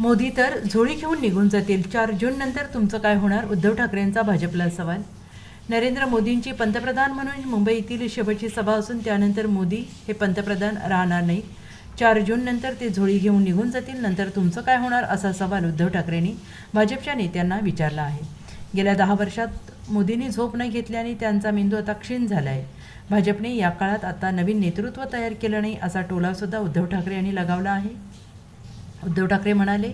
मोदी तर झोळी घेऊन निघून जातील. चार जून नंतर तुमचं काय होणार? उद्धव ठाकरेंचा भाजपला सवाल. नरेंद्र मोदींची पंतप्रधान म्हणून मुंबईतील शेवटची सभा असून त्यानंतर मोदी हे पंतप्रधान राहणार नाही चार जून नंतर ते झोळी घेऊन निघून जातील. नंतर तुमचं काय होणार? असा सवाल उद्धव ठाकरेंनी भाजपच्या नेत्यांना विचारला आहे. गेल्या दहा वर्षात मोदींनी झोप न घेतल्याने त्यांचा मेंदू आता क्षीण झाला आहे भाजपने या काळात आता नवीन नेतृत्व तयार केलं नाही असा टोलासुद्धा उद्धव ठाकरे यांनी लगावला आहे. उद्धव ठाकरे म्हणाले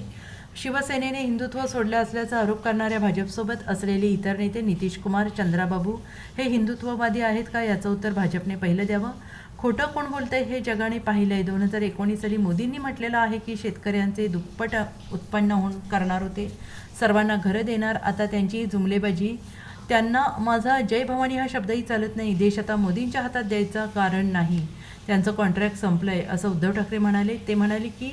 शिवसेनेने हिंदुत्व सोडलं असल्याचा आरोप करणाऱ्या भाजपसोबत असलेले इतर नेते नितीश कुमार चंद्राबाबू हे हिंदुत्ववादी आहेत का याचं उत्तर भाजपने पहिलं द्यावं? खोटं कोण बोलतंय हे जगाने पाहिलंय. दोन हजार एकोणीस साली मोदींनी म्हटलेलं आहे की शेतकऱ्यांचे दुप्पट उत्पन्न होऊन करणार होते. सर्वांना घरं देणार. आता त्यांची जुमलेबाजी. त्यांना माझा जय भवानी हा शब्दही चालत नाही. देश आता मोदींच्या हातात द्यायचं कारण नाही. त्यांचं कॉन्ट्रॅक्ट संपलं आहे असं उद्धव ठाकरे म्हणाले. ते म्हणाले की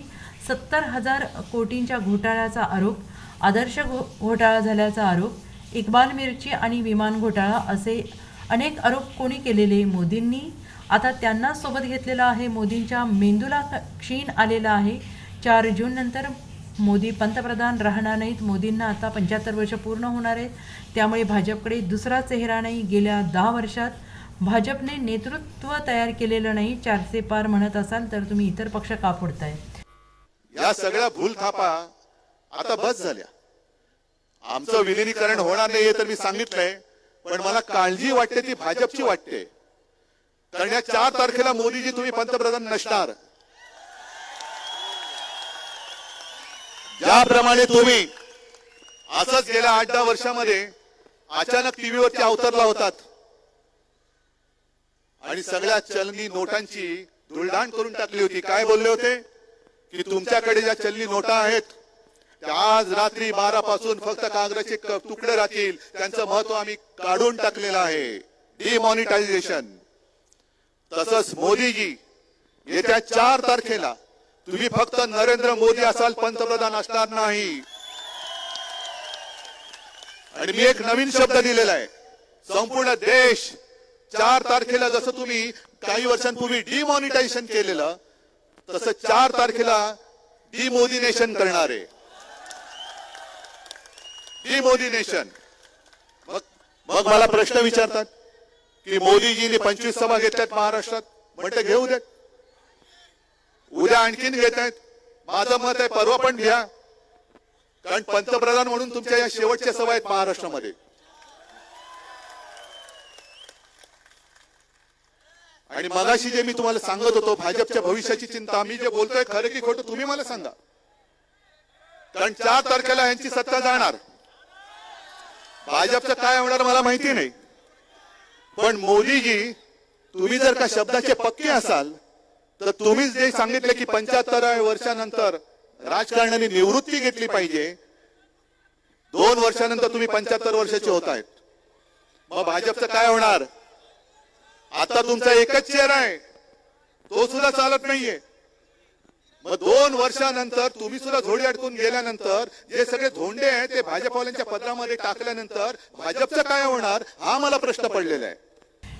सत्तर हजार कोटींच्या घोटाळ्याचा आरोप आदर्श घो घोटाळा झाल्याचा आरोप इक्बाल मिरची आणि विमान घोटाळा असे अनेक आरोप कोणी केलेले मोदींनी. आता त्यांना सोबत घेतलेलं आहे मोदींच्या मेंदूला क्षीण आलेला आहे. चार जूननंतर मोदी पंतप्रधान राहणार नाहीत. मोदींना आता पंच्याहत्तर वर्ष पूर्ण होणार आहेत. त्यामुळे भाजपकडे दुसरा चेहरा नाही. गेल्या दहा वर्षात भाजपने नेतृत्व तयार केलेलं नाही चारशे पार म्हणत असाल तर तुम्ही इतर पक्ष का फोडताय? या सगळ्या भूलथापा आता बस झाल्या. आमचं विलिनीकरण होणार नाहीये तर मी सांगितलंय पण मला काळजी वाटते ती भाजपची वाटते. कारण या चार तारखेला मोदीजी तुम्ही पंतप्रधान नसणार. ज्याप्रमाणे तुम्ही असंच गेल्या आठ दहा वर्षामध्ये अचानक टीव्हीवरती अवतरला होतात. आणि सगळ्या चलनी नोटांची धुळदाण करून टाकली होती. काय बोलले होते? की तुमच्याकडे ज्या चलनी नोटा आहेत आज रात्री बारा पासून फक्त कागदाचे तुकडे राहतील. त्यांचं महत्त्व आम्ही काढून टाकलेलं आहे. डिमॉनिटायझेशन तसंच मोदीजी येत्या चार तारखेला तुम्ही फक्त नरेंद्र मोदी असाल पंतप्रधान असणार नाही. आणि मी एक नवीन शब्द दिलेला आहे. संपूर्ण देश चार तारखेला जसं तुम्ही काही वर्षांपूर्वी डिमॉनिटायझेशन केलेलं तसं चार तारखेला डिमोदिनेशन करणार. आहे डिमोदिनेशन मग मग मला प्रश्न विचारतात की मोदीजीने पंचवीस सभा घेतल्यात महाराष्ट्रात म्हणते घेऊ द्या उद्या आणखीन घेत आहेत माझं मत आहे परवा पण घ्या. कारण पंतप्रधान म्हणून तुमच्या या शेवटच्या सभा आहेत महाराष्ट्रामध्ये. आणि मगाशी जे मी तुम्हाला सांगत होतो भाजपच्या भविष्याची चिंता मी जे बोलतोय खरं की खोटं तुम्ही मला सांगा. कारण चार तारखेला यांची सत्ता जाणार. भाजपचं काय होणार मला माहिती नाही. पण मोदीजी तुम्ही जर का शब्दाचे पक्के असाल तर तुम्हीच जे सांगितले की पंच्याहत्तर वर्षानंतर राजकारणाने निवृत्ती घेतली पाहिजे दोन वर्षानंतर तुम्ही पंच्याहत्तर वर्षाचे होत आहेत. मग भाजपचं काय होणार? आता तुमचा एकच चेहरा आहे. तो सुद्धा चालत नाहीये. मग दोन वर्षानंतर तुम्ही सुद्धा झोडी अडकून गेल्यानंतर जे सगळे धोंडे आहेत ते भाजपवाल्यांच्या पत्रामध्ये टाकल्यानंतर भाजपचं काय होणार हा मला प्रश्न पडलेला आहे.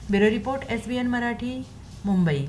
Bureau report S Marathi Mumbai.